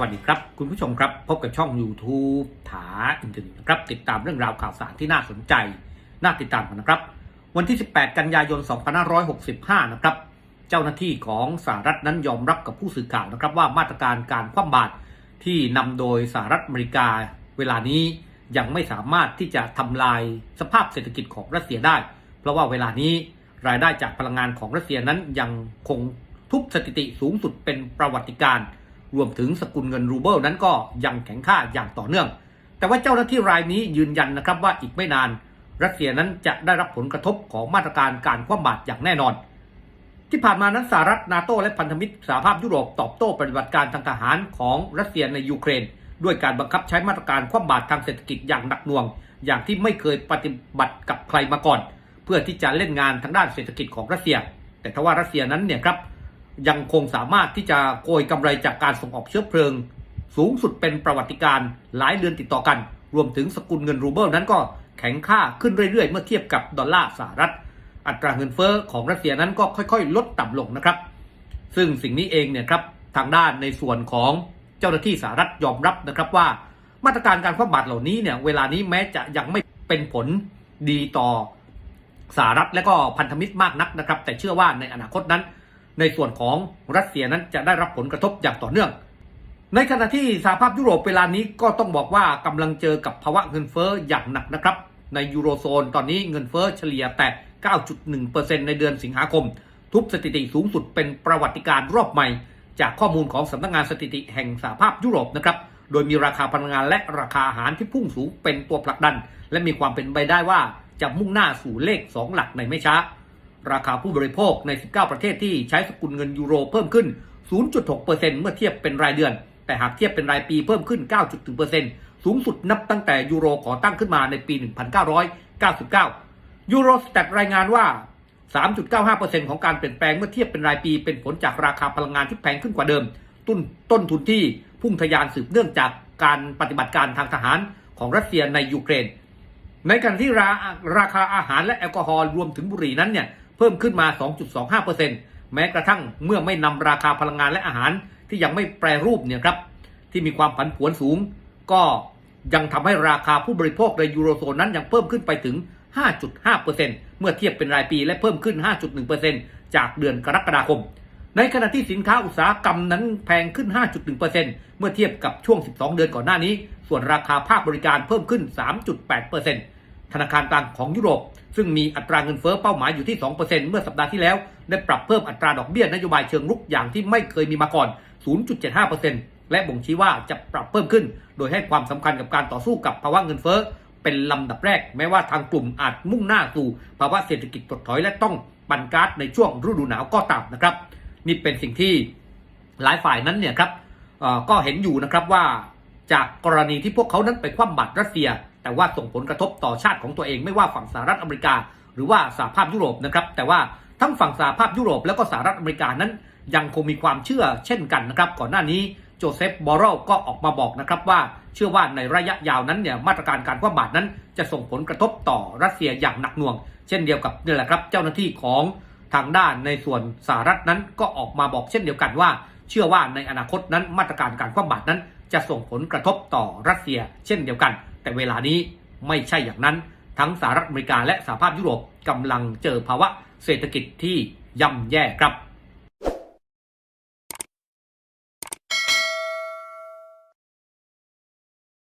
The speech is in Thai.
สวัสดีครับ คุณผู้ชมครับ พบกับช่อง YouTube ถาอินเทอร์เน็ตนะครับ ติดตามเรื่องราวข่าวสารที่น่าสนใจ น่าติดตามกันนะครับ วันที่ 18 กันยายน 2565 นะครับ เจ้าหน้าที่ของสหรัฐนั้นยอมรับกับผู้สื่อข่าวนะครับ ว่ามาตรการการคว่ำบาตรที่นำโดยสหรัฐอเมริกา เวลานี้ยังไม่สามารถที่จะทำลายสภาพเศรษฐกิจของรัสเซียได้ เพราะว่าเวลานี้รายได้จากพลังงานของรัสเซียนั้นยังคงทุบสถิติสูงสุดเป็นประวัติการณ์ รวมถึงสกุลเงินรูเบิลนั้นก็ยังแข็งค่าอย่างต่อเนื่อง แต่ว่าเจ้าหน้าที่รายนี้ยืนยันนะครับว่าอีกไม่นาน รัสเซียนั้นจะได้รับผลกระทบของมาตรการการคว่ำบาตรอย่างแน่นอน ที่ผ่านมานั้นสหรัฐนาโตและพันธมิตรสหภาพยุโรปตอบโต้ปฏิบัติการทางทหารของรัสเซียในยูเครน ด้วยการบังคับใช้มาตรการคว่ำบาตรทางเศรษฐกิจอย่างหนักหน่วง อย่างที่ไม่เคยปฏิบัติกับใครมาก่อน เพื่อที่จะเล่นงานทางด้านเศรษฐกิจของรัสเซีย แต่ทว่ารัสเซียนั้นเนี่ยครับ ยังคงสามารถที่จะโกยกำไรจากการส่งออกเชื้อเพลิง สูงสุดเป็นประวัติการหลายเดือนติดต่อกัน รวมถึงสกุลเงินรูเบิลนั้นก็แข็งค่าขึ้นเรื่อยๆ เมื่อเทียบกับดอลลาร์สหรัฐ อัตราเงินเฟ้อของรัสเซียนั้นก็ค่อยๆ ลดต่ำลงนะครับ ซึ่งสิ่งนี้เองเนี่ยครับทางด้านในส่วนของเจ้าหน้าที่สหรัฐยอมรับนะครับว่า มาตรการการคว่ำบาตรเหล่านี้เนี่ยเวลานี้แม้จะยังไม่เป็นผลดีต่อสหรัฐและก็พันธมิตรมากนักนะครับ แต่เชื่อว่าในอนาคตนั้น ในส่วนของรัสเซียนั้นจะได้รับผลกระทบอย่างต่อเนื่อง ในขณะที่สหภาพยุโรปเวลานี้ก็ต้องบอกว่ากำลังเจอกับภาวะเงินเฟ้ออย่างหนักนะครับ ในยูโรโซนตอนนี้เงินเฟ้อเฉลี่ยแต่ 9.1%ในเดือนสิงหาคม ทุบสถิติสูงสุดเป็นประวัติการรอบใหม่ จากข้อมูลของสำนักงานสถิติแห่งสหภาพยุโรปนะครับโดยมีราคาพลังงานและราคาอาหารที่พุ่งสูงเป็นตัวผลักดัน และมีความเป็นไปได้ว่าจะมุ่งหน้าสู่เลข 2 หลักในไม่ช้า ราคาผู้บริโภคใน 19 ประเทศที่ใช้สกุลเงินยูโรเพิ่มขึ้น 0.6%เมื่อเทียบเป็นรายเดือน แต่หากเทียบเป็นรายปีเพิ่มขึ้น 9.1%สูงสุดนับตั้งแต่ยูโรก่อตั้งขึ้นมาในปี 1999 ยูโรสแตทรายงานว่า 3.95%ของการเปลี่ยนแปลงเมื่อเทียบเป็นรายปี เป็นผลจากราคาพลังงานที่แพงขึ้นกว่าเดิม ต้นต้นทุนที่พุ่งทะยานสืบเนื่องจากการปฏิบัติการทางทหารของรัสเซียในยูเครนในขณะที่ราราคาอาหารและแอลกอฮอล์รวมถึงบุหรี่นั้นเนี่ย เพิ่มขึ้นมา 2.25%แม้กระทั่งเมื่อไม่นำราคาพลังงานและอาหารที่ยังไม่แปรรูปเนี่ยครับที่มีความผันผวนสูง ก็ยังทำให้ราคาผู้บริโภคในยูโรโซนนั้นยังเพิ่มขึ้นไปถึง 5.5%เมื่อเทียบเป็นรายปีและเพิ่มขึ้น 5.1%จากเดือนกรกฎาคม ในขณะที่สินค้าอุตสาหกรรมนั้นแพงขึ้น 5.1%เมื่อเทียบกับช่วง 12 เดือนก่อนหน้านี้ ส่วนราคาภาคบริการเพิ่มขึ้น 3.8% ธนาคารกลางของยุโรป ซึ่งมีอัตราเงินเฟ้อเป้าหมายอยู่ที่ 2%เมื่อสัปดาห์ที่แล้ว ได้ปรับเพิ่มอัตราดอกเบี้ยนโยบายเชิงรุกอย่างที่ไม่เคยมีมาก่อน 0.75%และบ่งชี้ว่าจะปรับเพิ่มขึ้น โดยให้ความสำคัญกับการต่อสู้กับภาวะเงินเฟ้อเป็นลำดับแรก แม้ว่าทางกลุ่มอาจมุ่งหน้าสู่ภาวะเศรษฐกิจถดถอยและต้องปันก๊าซในช่วงฤดูหนาวก็ตามนะครับ นี่เป็นสิ่งที่หลายฝ่ายนั้นเนี่ยครับก็เห็นอยู่นะครับว่าจากกรณีที่พวกเขานั้นไปคว่ำบาตรรัสเซียแต่ว่าส่งผลกระทบต่อชาติของตัวเองไม่ว่าฝั่งสหรัฐอเมริกา หรือว่าสหภาพยุโรปนะครับแต่ว่าทั้งฝั่งสหภาพยุโรปแล้วก็สหรัฐอเมริกานั้น ยังคงมีความเชื่อเช่นกันนะครับก่อนหน้านี้โจเซฟบอรลก็ออกมาบอกนะครับว่าเชื่อว่าในระยะยาวนั้นเนี่ยมาตรการการคว่ำบาตรนั้น จะส่งผลกระทบต่อรัสเซียอย่างหนักหน่วง เช่นเดียวกับนี่แหละครับเจ้าหน้าที่ของทางด้านในส่วนสหรัฐนั้นก็ออกมาบอกเช่นเดียวกันว่า เชื่อว่าในอนาคตนั้นมาตรการการคว่ำบาตรนั้น จะส่งผลกระทบต่อรัสเซีย เช่นเดียวกัน แต่เวลานี้ไม่ใช่อย่างนั้น ทั้งสหรัฐอเมริกาและสหภาพยุโรปกำลังเจอภาวะเศรษฐกิจที่ย่ำแย่ครับ